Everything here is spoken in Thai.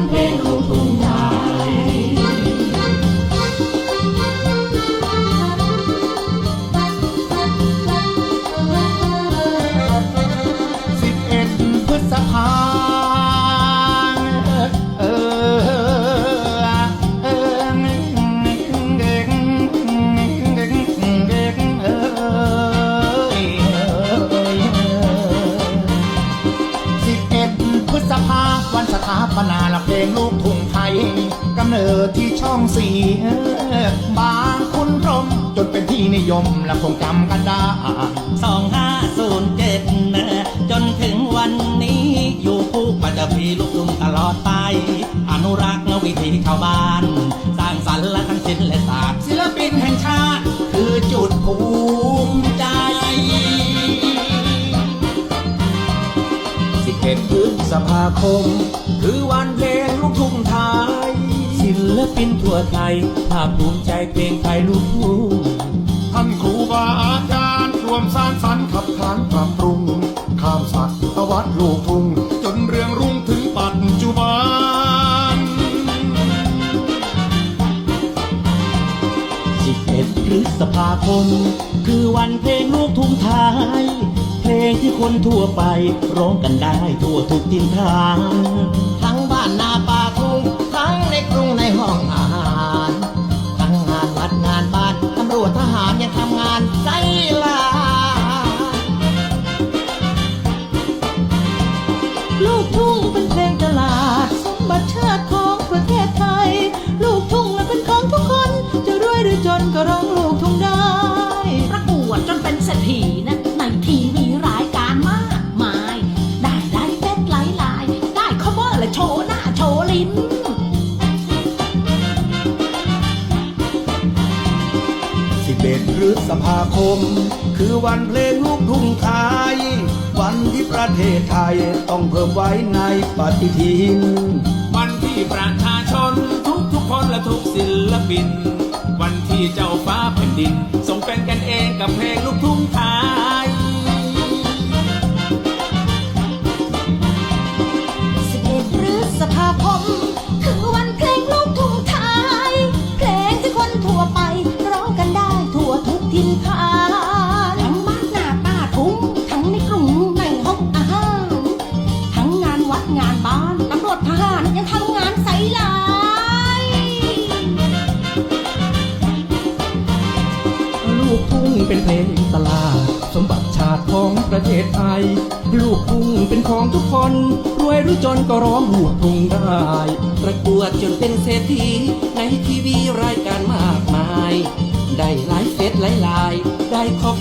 campeón. บางคุณพรมจนเป็นที่นิยมและคงจำกันได้สองห้าศูนย์เจ็ดจนถึงวันนี้อยู่คู่มาจะพีลูกทุ่งตลอดไป อนุรักษ์วิถีชาวบ้าน สร้างสรรค์และทั้งศิลและศาสตร์ศิลปินแห่งชาติ คือจุดภูมิใจสิเอ็ดพฤษภาคม คือวัน ลปินทั่วไทย ภาคภูมิใจเพลงไทยลูกทุ่งท่านครูบาอาจารย์รวมสร้างสรรค์ขับขานปรับปรุง ข้ามศักตวรรษลูกทุ่งจนเรืองรุ่งถึงปัจจุบัน11พฤษภาคม คือวันเพลงลูกทุ่งไทย เพลงที่คนทั่วไปร้องกันได้ทั่วทุกทิศทาง ลูกทุ่งเป็นเพลงตลาด สมบัติชาติของประเทศ ษภาคม คือวันเพลงลูกทุ่งไทย วันที่ประเทศไทยต้องเพิ่มไว้ในปฏิทิน วันที่ประชาชนทุกทุกคนและทุกศิลปิน วันที่เจ้าฟ้าแผ่นดินทรงเป็นกันเองกับเพลงลูกทุ่ง ลูกทุ่งเป็นเพลงตลาด สมบัติชาติของประเทศไทย ลูกทุ่งเป็นของทุกคน รวยหรือจนก็ร้องลูกทุ่งได้ ประกวดจนเป็นเศรษฐี ในทีวีรายการมากมาย ได้หลายเฟสหลายลาย ได้คอบ